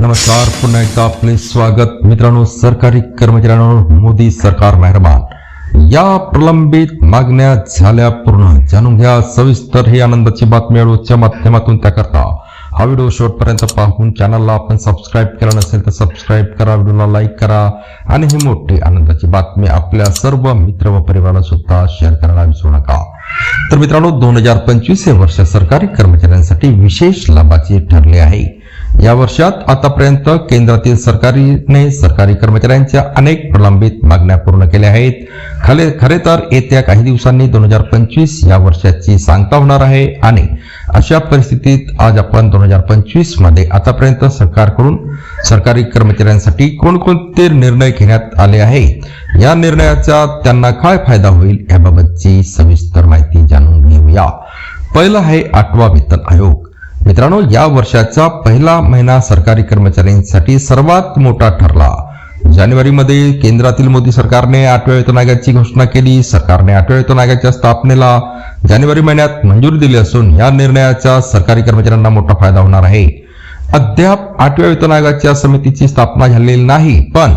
नमस्कार पुन्हा एकदा आपले स्वागत. मित्रांनो सरकारी कर्मचाऱ्यांवर मोदी सरकार मेहरबान. या प्रलंबित मागण्या झाल्या पूर्ण. जाणून घ्या सविस्तर हे आनंदाची बातमी अडूच्या माध्यमातून त्याकरता. हा व्हिडिओ शेवटपर्यंत पाहून चॅनलला आपण सबस्क्राईब केला नसेल तर सबस्क्राईब करा व्हिडिओला लाईक करा. आणि ही मोठी आनंदाची बातमी आपल्या सर्व मित्र व परिवाराला सुद्धा शेअर करायला विसरू नका. तर मित्रांनो दोन हजार पंचवीस हे वर्ष सरकारी कर्मचाऱ्यांसाठी विशेष लाभाचे ठरले आहे. या वर्षात आतापर्यंत केंद्रातील सरकारने सरकारी कर्मचाऱ्यांच्या अनेक प्रलंबित मागण्या पूर्ण केल्या आहेत. खरे खरे तर येत्या काही दिवसांनी दोन हजार पंचवीस या वर्षाची सांगता होणार आहे आणि अशा परिस्थितीत आज आपण दोन हजार पंचवीसमध्ये आतापर्यंत सरकारकडून सरकारी कर्मचाऱ्यांसाठी कोणकोणते निर्णय घेण्यात आले आहेत या निर्णयाचा त्यांना काय फायदा होईल याबाबतची सविस्तर जाणून पहिलं आहे आठवा वेतन आयोग. मित्रांनो या वर्षाचा पहिला महिना सरकारी कर्मचाऱ्यांसाठी सर्वात मोठा ठरला. जानेवारीमध्ये केंद्रातील मोदी सरकारने आठव्या वेतन आयोगाची घोषणा केली सरकारने आठव्या वेतन आयोगाच्या स्थापनेला जानेवारी महिन्यात मंजुरी दिली असून या निर्णयाचा सरकारी कर्मचाऱ्यांना मोठा फायदा होणार आहे. अद्याप आठव्या वेतन आयोगाच्या समितीची स्थापना झालेली नाही पण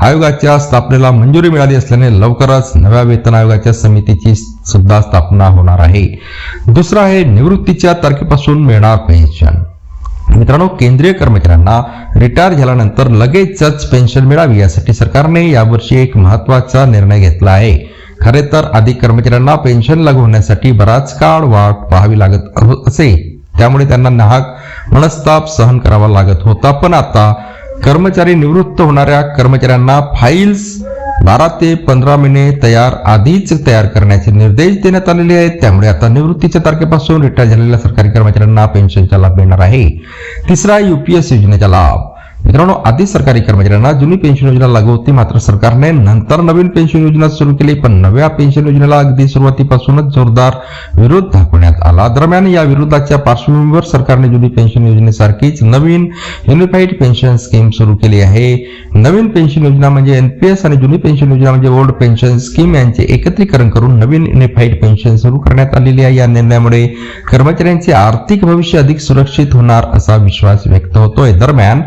आयोगाच्या स्थापनेला मंजुरी मिळाली असल्याने लवकरच नव्या वेतन आयोगाच्या समितीची सुद्धा स्थापना होणार आहे. दुसरं आहे निवृत्तीच्या तारखेपासून मिळणार पेन्शन मित्रांनो केंद्रीय कर्मचाऱ्यांना रिटायर झाल्यानंतर लगेचच पेन्शन मिळावी यासाठी सरकारने यावर्षी एक महत्त्वाचा निर्णय घेतला आहे. खरे तर आधी कर्मचाऱ्यांना पेन्शन लागू होण्यासाठी बराच काळ वाट पाहावी लागत असे. त्यामुळे त्यांना नाहक मनस्ताप सहन करावा लागत होता. पण आता कर्मचारी निवृत्त होणाऱ्या कर्मचाऱ्यांना फाईल्स बारा ते पंधरा महिने तयार आधीच तयार करण्याचे निर्देश देण्यात आलेले आहेत. त्यामुळे आता निवृत्तीच्या तारखेपासून रिटायर झालेल्या सरकारी कर्मचाऱ्यांना पेन्शनचा लाभ मिळणार आहे. तिसरा युपीएस योजनेचा लाभ. मित्रांनो आधी सरकारी कर्मचाऱ्यांना जुनी पेन्शन योजना लागू होती मात्र सरकारने नंतर नवीन पेन्शन योजना सुरू केली पण नव्या पेन्शन योजनेला अगदी सुरुवातीपासूनच जोरदार विरोध दाखवण्यात आला. दरम्यान या विरोधाच्या पार्श्वभूमीवर सरकारने जुनी पेन्शन योजनेसारखीच नवीन युनिफाईड पेन्शन स्कीम सुरू केली आहे. नवीन पेन्शन योजना म्हणजे एनपीएस आणि जुनी पेन्शन योजना म्हणजे ओल्ड पेन्शन स्कीम यांचे एकत्रीकरण करून नवीन युनिफाईड पेन्शन सुरू करण्यात आलेली आहे. या निर्णयामुळे कर्मचाऱ्यांचे आर्थिक भविष्य अधिक सुरक्षित होणार असा विश्वास व्यक्त होतोय. दरम्यान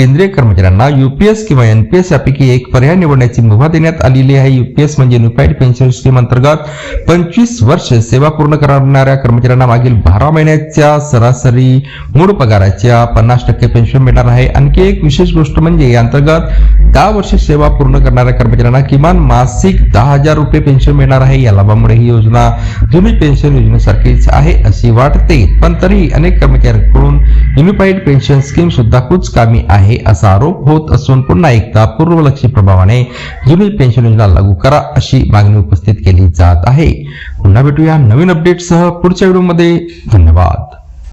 केंद्रीय कर्मचाऱ्यांना युपीएस किंवा एनपीएस यापैकी एक पर्याय निवडण्याची मुभा देण्यात आलेली आहे. युपीएस म्हणजे युनिफाईड पेन्शन स्कीम अंतर्गत पंचवीस वर्ष सेवा पूर्ण करणाऱ्या कर्मचाऱ्यांना मागील बारा महिन्याच्या सरासरी मूळ पगाराच्या पन्नास टक्के पेन्शन मिळणार आहे. आणखी एक विशेष गोष्ट म्हणजे या अंतर्गत दहा वर्ष सेवा पूर्ण करणाऱ्या कर्मचाऱ्यांना किमान मासिक दहा हजार रुपये पेन्शन मिळणार आहे. या लाभामुळे ही योजना जुनी पेन्शन योजनेसारखीच आहे अशी वाटते. पण तरी अनेक कर्मचाऱ्यांकडून युनिफाईड पेन्शन स्कीम सुद्धा खूप कामी आहे असा आरोप होत असून पुन्हा एकदा पूर्वलक्षी प्रभावाने जुनी पेन्शन योजना लागू करा अशी मागणी उपस्थित केली जात आहे. पुन्हा भेटूया नवीन अपडेटसह पुढच्या व्हिडिओमध्ये धन्यवाद.